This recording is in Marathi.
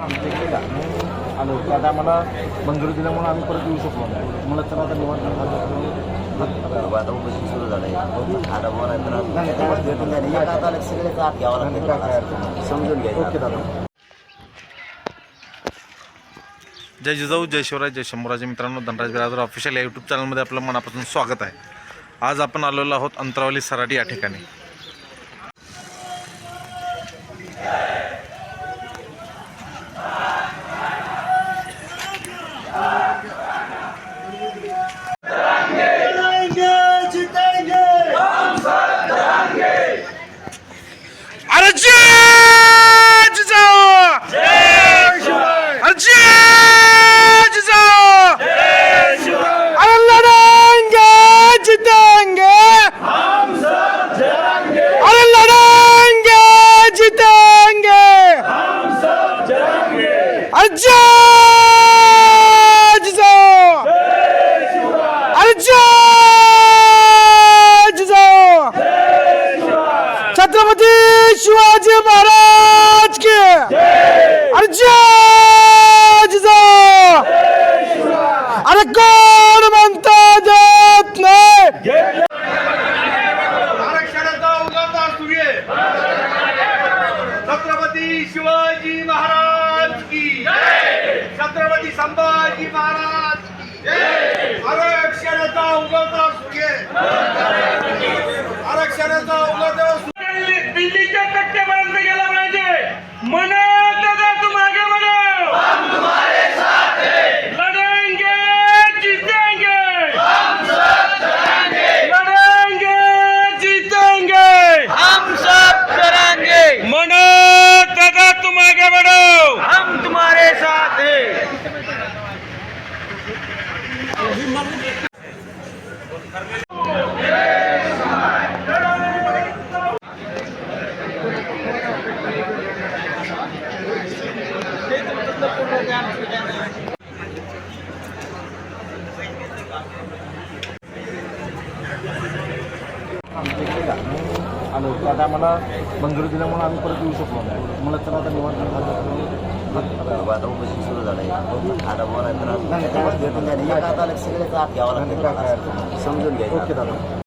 आमच्या इकडे गाणं आलो. होतो आता आम्हाला मंजुरी दिल्यामुळे आम्ही परत येऊ शकलो नाही. मला चला आता निवांत झालं आता उपाशी सुरू आता तर झाली आत घ्यावं. समजून घ्यायचं. ओके दादा. जय जिजाऊ जय शिवराय जय शंभूराजे मित्रांनो. धनराज बिरादर ऑफिशियल या यूट्यूब चॅनलमध्ये आपलं मनापासून स्वागत आहे. आज आपण आलेलो आहोत अंतरावली सराटी या ठिकाणी. अरे जय जिजाऊ अरे जय जिजाऊ अरे लड़ेंगे जीतेंगे अरे लड़ेंगे जीतेंगे अरे जय जिजाऊ अरे जय जिजाऊ छत्रपती शिवाजी महाराज के। अरे जय जिजाऊ अरे कोण म्हणता देत नाही? आरक्षणाचा उगवता सूर्य छत्रपती शिवाजी महाराज की। छत्रपती संभाजी महाराज की। आरक्षणाचा उगवता सूर्य आलो. आता आम्हाला मंजुरी दिल्यामुळे आम्ही परत येऊ शकलो मला चला आता निवांत झालं आता उपाशी सुरू झालंय आता आता एका हाताला सगळेच आत समजून घ्यायचं. ओके दादा.